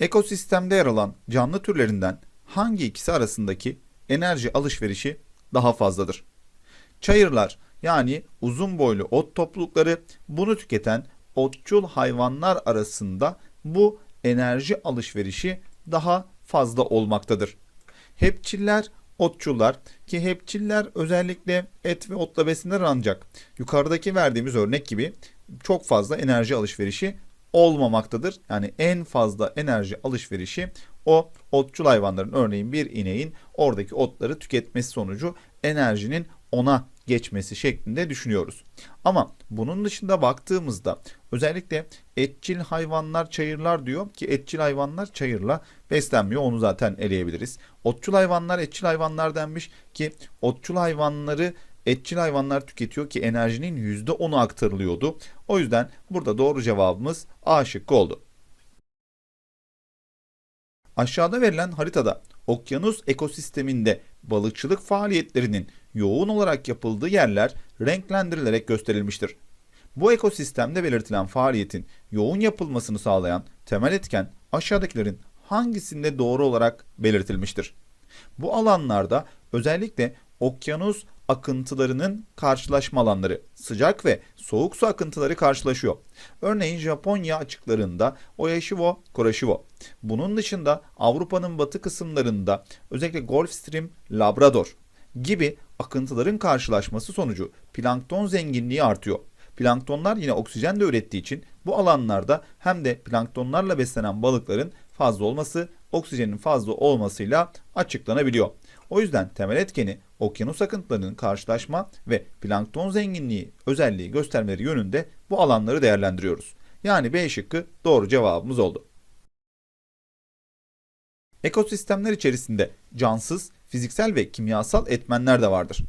Ekosistemde yer alan canlı türlerinden hangi ikisi arasındaki enerji alışverişi daha fazladır? Çayırlar yani uzun boylu ot toplulukları bunu tüketen otçul hayvanlar arasında bu enerji alışverişi daha fazla olmaktadır. Hepçiller otçullar ki hepçiller özellikle et ve otla beslenir ancak yukarıdaki verdiğimiz örnek gibi çok fazla enerji alışverişi olmamaktadır. Yani en fazla enerji alışverişi o otçul hayvanların örneğin bir ineğin oradaki otları tüketmesi sonucu enerjinin ona geçmesi şeklinde düşünüyoruz. Ama bunun dışında baktığımızda özellikle etçil hayvanlar çayırlar diyor ki etçil hayvanlar çayırla beslenmiyor onu zaten eleyebiliriz. Otçul hayvanlar etçil hayvanlar denmiş ki otçul hayvanları etçil hayvanlar tüketiyor ki enerjinin %10'u aktarılıyordu. O yüzden burada doğru cevabımız A şıkkı oldu. Aşağıda verilen haritada okyanus ekosisteminde balıkçılık faaliyetlerinin yoğun olarak yapıldığı yerler renklendirilerek gösterilmiştir. Bu ekosistemde belirtilen faaliyetin yoğun yapılmasını sağlayan temel etken aşağıdakilerin hangisinde doğru olarak belirtilmiştir? Bu alanlarda özellikle okyanus akıntılarının karşılaşma alanları, sıcak ve soğuk su akıntıları karşılaşıyor. Örneğin Japonya açıklarında Oyashiwo, Kurashiwo. Bunun dışında Avrupa'nın batı kısımlarında özellikle Gulf Stream, Labrador gibi akıntıların karşılaşması sonucu plankton zenginliği artıyor. Planktonlar yine oksijen de ürettiği için bu alanlarda hem de planktonlarla beslenen balıkların fazla olması, oksijenin fazla olmasıyla açıklanabiliyor. O yüzden temel etkeni okyanus akıntılarının karşılaşma ve plankton zenginliği özelliği göstermeleri yönünde bu alanları değerlendiriyoruz. Yani B şıkkı doğru cevabımız oldu. Ekosistemler içerisinde cansız, fiziksel ve kimyasal etmenler de vardır.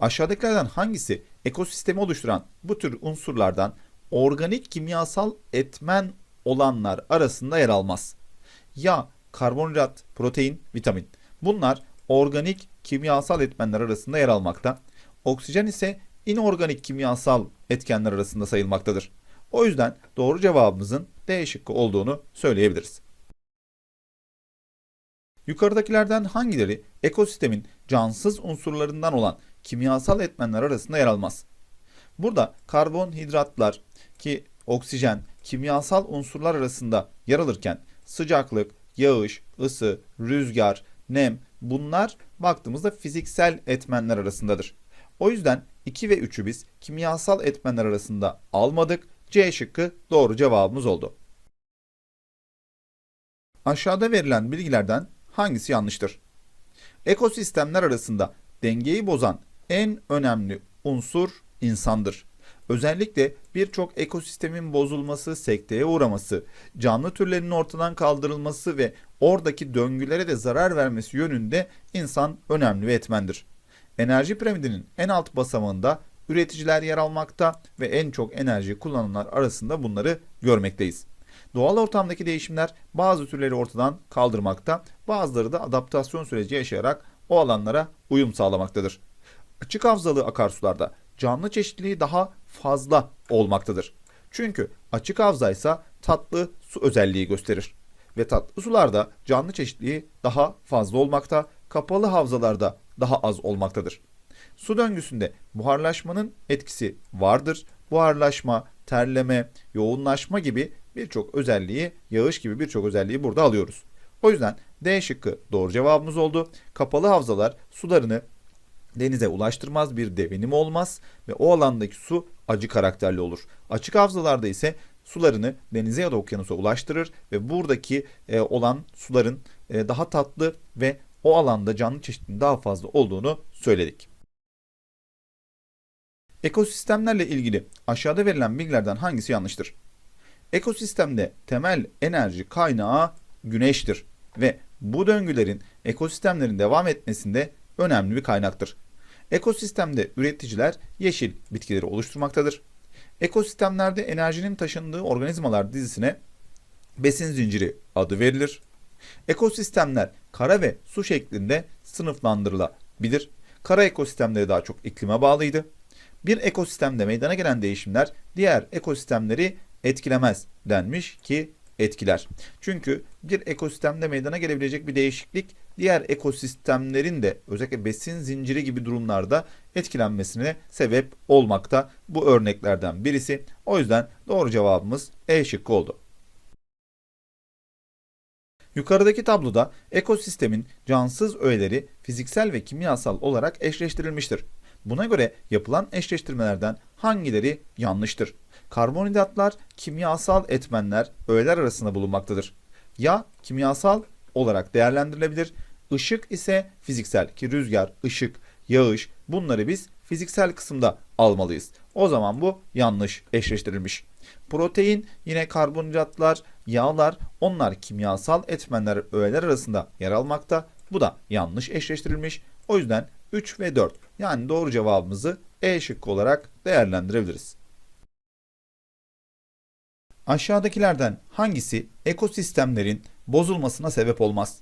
Aşağıdakilerden hangisi ekosistemi oluşturan bu tür unsurlardan organik kimyasal etmen olanlar arasında yer almaz? Yağ, karbonhidrat, protein, vitamin. Bunlar organik kimyasal etmenler arasında yer almakta. Oksijen ise inorganik kimyasal etkenler arasında sayılmaktadır. O yüzden doğru cevabımızın D şıkkı olduğunu söyleyebiliriz. Yukarıdakilerden hangileri ekosistemin cansız unsurlarından olan kimyasal etmenler arasında yer almaz? Burada karbonhidratlar ki oksijen kimyasal unsurlar arasında yer alırken sıcaklık, yağış, ısı, rüzgar, nem bunlar baktığımızda fiziksel etmenler arasındadır. O yüzden 2 ve 3'ü biz kimyasal etmenler arasında almadık. C şıkkı doğru cevabımız oldu. Aşağıda verilen bilgilerden hangisi yanlıştır? Ekosistemler arasında dengeyi bozan en önemli unsur insandır. Özellikle birçok ekosistemin bozulması, sekteye uğraması, canlı türlerinin ortadan kaldırılması ve oradaki döngülere de zarar vermesi yönünde insan önemli bir etmendir. Enerji piramidinin en alt basamağında üreticiler yer almakta ve en çok enerji kullananlar arasında bunları görmekteyiz. Doğal ortamdaki değişimler bazı türleri ortadan kaldırmakta, bazıları da adaptasyon süreci yaşayarak o alanlara uyum sağlamaktadır. Açık havzalı akarsularda canlı çeşitliliği daha fazla olmaktadır. Çünkü açık havza ise tatlı su özelliği gösterir. Ve tatlı sularda canlı çeşitliliği daha fazla olmakta, kapalı havzalarda daha az olmaktadır. Su döngüsünde buharlaşmanın etkisi vardır. Buharlaşma, terleme, yoğunlaşma gibi birçok özelliği, yağış gibi birçok özelliği burada alıyoruz. O yüzden D şıkkı doğru cevabımız oldu. Kapalı havzalar sularını denize ulaştırmaz bir devinim olmaz ve o alandaki su acı karakterli olur. Açık havzalarda ise sularını denize ya da okyanusa ulaştırır ve buradaki e, olan suların e, daha tatlı ve o alanda canlı çeşitliliğin daha fazla olduğunu söyledik. Ekosistemlerle ilgili aşağıda verilen bilgilerden hangisi yanlıştır? Ekosistemde temel enerji kaynağı güneştir ve bu döngülerin ekosistemlerin devam etmesinde önemli bir kaynaktır. Ekosistemde üreticiler yeşil bitkileri oluşturmaktadır. Ekosistemlerde enerjinin taşındığı organizmalar dizisine besin zinciri adı verilir. Ekosistemler kara ve su şeklinde sınıflandırılabilir. Kara ekosistemleri daha çok iklime bağlıydı. Bir ekosistemde meydana gelen değişimler diğer ekosistemleri etkilemez denmiş ki etkiler. Çünkü bir ekosistemde meydana gelebilecek bir değişiklik diğer ekosistemlerin de özellikle besin zinciri gibi durumlarda etkilenmesine sebep olmakta. Bu örneklerden birisi. O yüzden doğru cevabımız E şıkkı oldu. Yukarıdaki tabloda ekosistemin cansız öğeleri fiziksel ve kimyasal olarak eşleştirilmiştir. Buna göre yapılan eşleştirmelerden hangileri yanlıştır? Karbonhidratlar kimyasal etmenler öğeler arasında bulunmaktadır. Yağ kimyasal olarak değerlendirilebilir. Işık ise fiziksel ki rüzgar, ışık, yağış bunları biz fiziksel kısımda almalıyız. O zaman bu yanlış eşleştirilmiş. Protein yine karbonhidratlar, yağlar onlar kimyasal etmenler öğeler arasında yer almakta. Bu da yanlış eşleştirilmiş. O yüzden 3 ve 4 yani doğru cevabımızı E şıkkı olarak değerlendirebiliriz. Aşağıdakilerden hangisi ekosistemlerin bozulmasına sebep olmaz?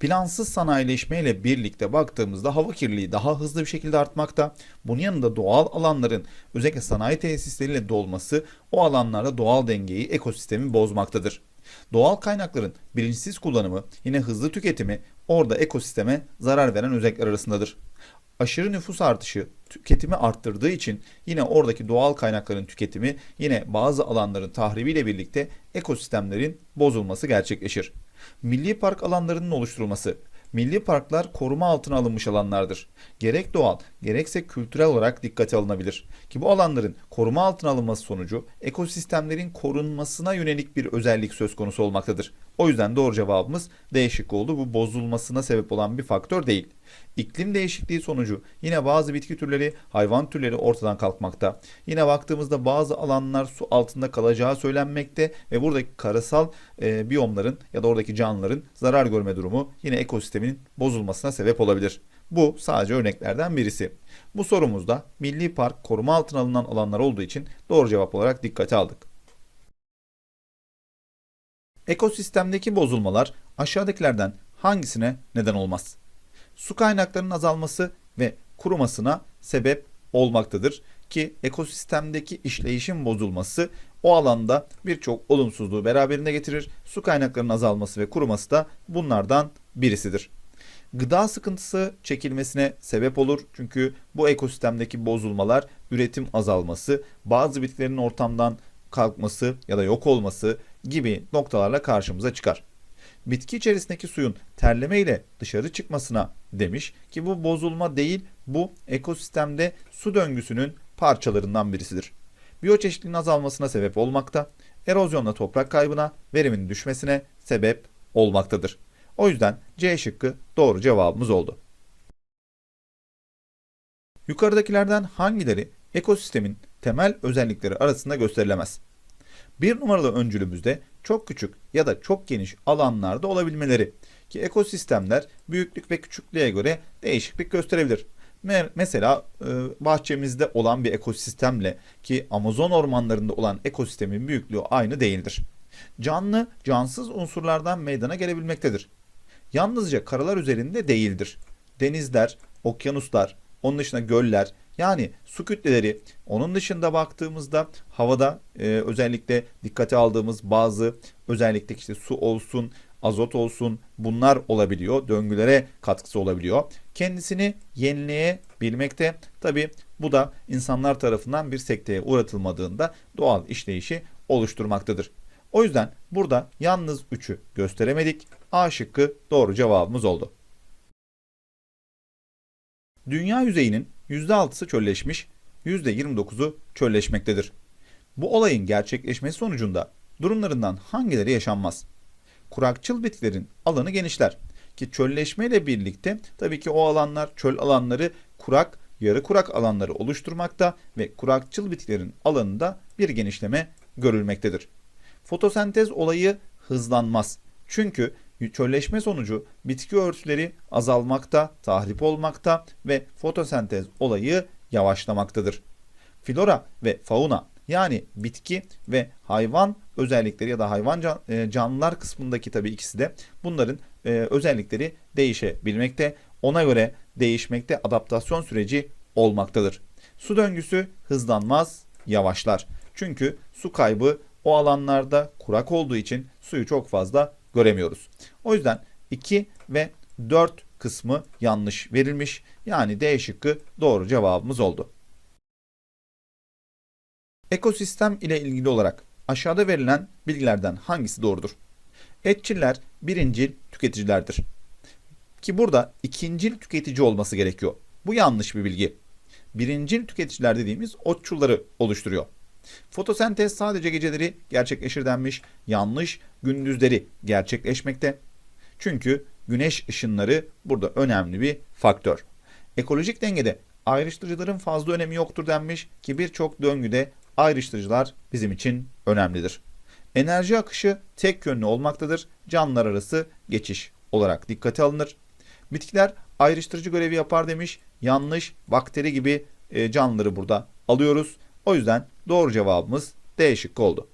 Plansız sanayileşme ile birlikte baktığımızda hava kirliliği daha hızlı bir şekilde artmakta. Bunun yanında doğal alanların özellikle sanayi tesisleriyle dolması o alanlarda doğal dengeyi, ekosistemi bozmaktadır. Doğal kaynakların bilinçsiz kullanımı, yine hızlı tüketimi orada ekosisteme zarar veren özellikler arasındadır. Aşırı nüfus artışı tüketimi arttırdığı için yine oradaki doğal kaynakların tüketimi yine bazı alanların tahribiyle birlikte ekosistemlerin bozulması gerçekleşir. Milli park alanlarının oluşturulması. Milli parklar koruma altına alınmış alanlardır. Gerek doğal gerekse kültürel olarak dikkate alınabilir. Ki bu alanların koruma altına alınması sonucu ekosistemlerin korunmasına yönelik bir özellik söz konusu olmaktadır. O yüzden doğru cevabımız D şıkkı oldu. Bu bozulmasına sebep olan bir faktör değil. İklim değişikliği sonucu yine bazı bitki türleri, hayvan türleri ortadan kalkmakta. Yine baktığımızda bazı alanlar su altında kalacağı söylenmekte ve buradaki karasal e, biyomların ya da oradaki canlıların zarar görme durumu yine ekosistemin bozulmasına sebep olabilir. Bu sadece örneklerden birisi. Bu sorumuzda milli park koruma altına alınan alanlar olduğu için doğru cevap olarak dikkate aldık. Ekosistemdeki bozulmalar aşağıdakilerden hangisine neden olmaz? Su kaynaklarının azalması ve kurumasına sebep olmaktadır ki ekosistemdeki işleyişin bozulması o alanda birçok olumsuzluğu beraberinde getirir. Su kaynaklarının azalması ve kuruması da bunlardan birisidir. Gıda sıkıntısı çekilmesine sebep olur. Çünkü bu ekosistemdeki bozulmalar üretim azalması, bazı bitkilerin ortamdan kalkması ya da yok olması gibi noktalarla karşımıza çıkar. Bitki içerisindeki suyun terleme ile dışarı çıkmasına demiş ki bu bozulma değil bu ekosistemde su döngüsünün parçalarından birisidir. Biyoçeşitliliğin azalmasına sebep olmakta, erozyonla toprak kaybına, verimin düşmesine sebep olmaktadır. O yüzden C şıkkı doğru cevabımız oldu. Yukarıdakilerden hangileri ekosistemin temel özellikleri arasında gösterilemez? Bir numaralı öncülümüzde çok küçük ya da çok geniş alanlarda olabilmeleri ki ekosistemler büyüklük ve küçüklüğe göre değişiklik gösterebilir. Mesela e, bahçemizde olan bir ekosistemle ki Amazon ormanlarında olan ekosistemin büyüklüğü aynı değildir. Canlı, cansız unsurlardan meydana gelebilmektedir. Yalnızca karalar üzerinde değildir. Denizler, okyanuslar, onun dışında göller, yani su kütleleri, onun dışında baktığımızda havada e, özellikle dikkate aldığımız bazı özellikle işte su olsun, azot olsun bunlar olabiliyor. Döngülere katkısı olabiliyor. Kendisini yenileyebilmekte. Tabi bu da insanlar tarafından bir sekteye uğratılmadığında doğal işleyişi oluşturmaktadır. O yüzden burada yalnız 3'ü gösteremedik. A şıkkı doğru cevabımız oldu. Dünya yüzeyinin %6'sı çölleşmiş, %29'u çölleşmektedir. Bu olayın gerçekleşmesi sonucunda durumlarından hangileri yaşanmaz? Kurakçıl bitkilerin alanı genişler ki çölleşme ile birlikte tabii ki o alanlar çöl alanları kurak, yarı kurak alanları oluşturmakta ve kurakçıl bitkilerin alanında bir genişleme görülmektedir. Fotosentez olayı hızlanmaz. Çünkü çölleşme sonucu bitki örtüleri azalmakta, tahrip olmakta ve fotosentez olayı yavaşlamaktadır. Flora ve fauna yani bitki ve hayvan özellikleri ya da hayvan can, e, canlılar kısmındaki tabii ikisi de bunların e, özellikleri değişebilmekte. Ona göre değişmekte adaptasyon süreci olmaktadır. Su döngüsü hızlanmaz, yavaşlar. Çünkü su kaybı o alanlarda kurak olduğu için suyu çok fazla göremiyoruz. O yüzden 2 ve 4 kısmı yanlış verilmiş. Yani D şıkkı doğru cevabımız oldu. Ekosistem ile ilgili olarak aşağıda verilen bilgilerden hangisi doğrudur? Etçiller birincil tüketicilerdir. Ki burada ikincil tüketici olması gerekiyor. Bu yanlış bir bilgi. Birincil tüketiciler dediğimiz otçulları oluşturuyor. Fotosentez sadece geceleri gerçekleşir denmiş. Yanlış, gündüzleri gerçekleşmekte. Çünkü güneş ışınları burada önemli bir faktör. Ekolojik dengede ayrıştırıcıların fazla önemi yoktur denmiş ki birçok döngüde ayrıştırıcılar bizim için önemlidir. Enerji akışı tek yönlü olmaktadır. Canlılar arası geçiş olarak dikkate alınır. Bitkiler ayrıştırıcı görevi yapar demiş. Yanlış, bakteri gibi e, canlıları burada alıyoruz. O yüzden doğru cevabımız D şıkkı oldu.